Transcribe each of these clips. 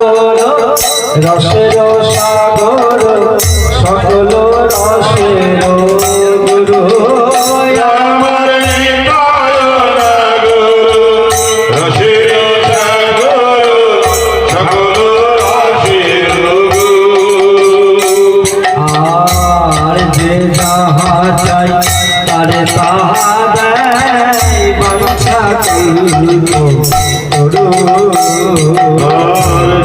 রসের সাগর সকল রসের গুরু আর যে তাহা চাই তার তাহা দেয় বাচ্চা তরু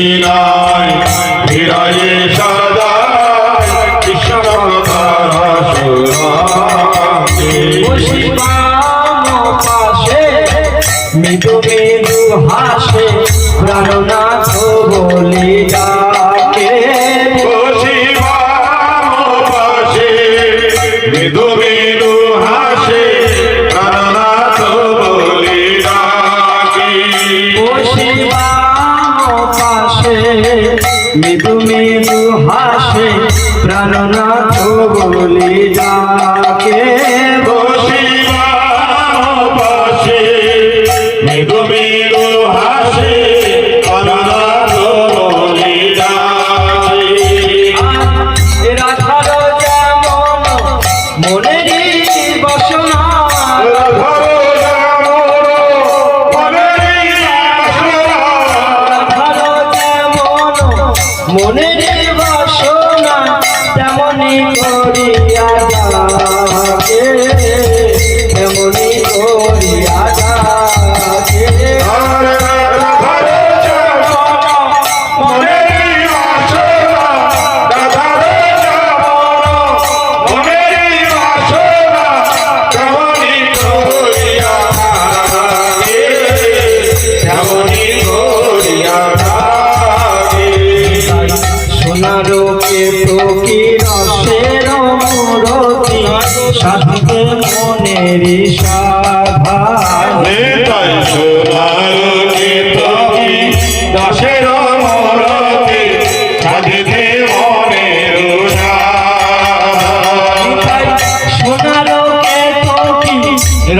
লীলায় ফিরায়ে মৃদু মৃদু হাসে প্রাণনাথ বলে যা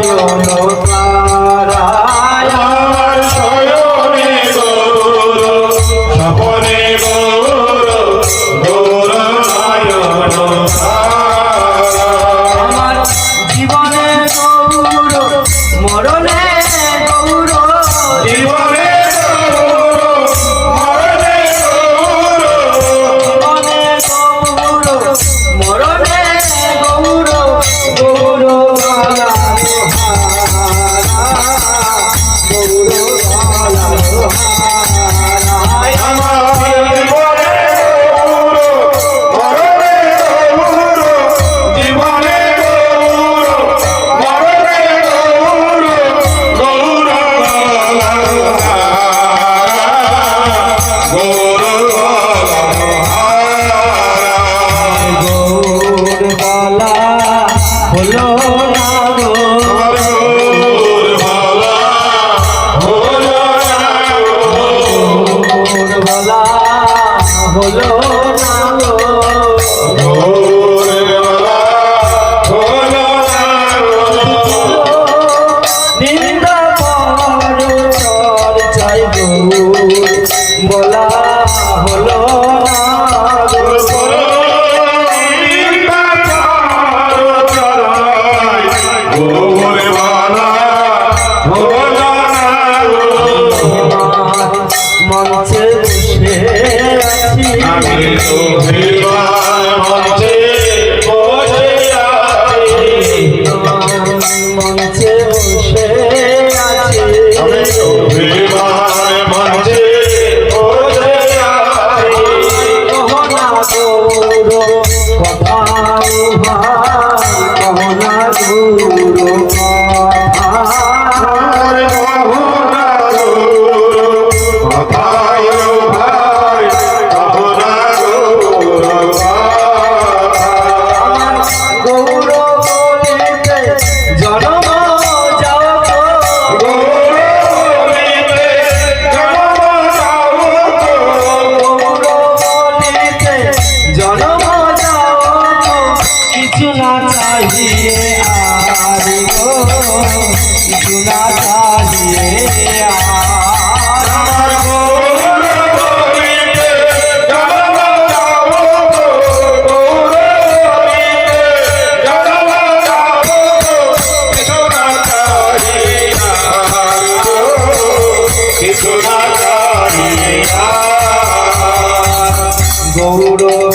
নয়ন তারায় সয়নে গৌর সপনে গৌর গৌর নয়ন আমার জীবনে গৌর মরণে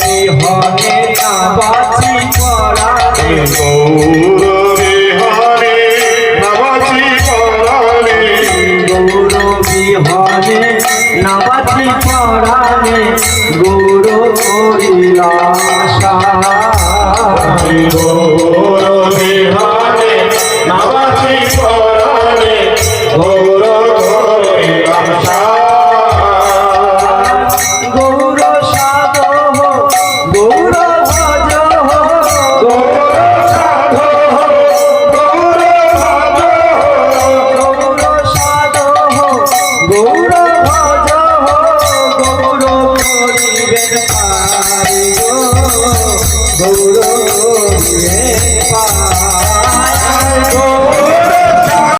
বিহনে আবাসি করা গৌর বিহনে নবাসি করানে গৌর বিহনে নবাসি করানে গৌর করিলা গৌর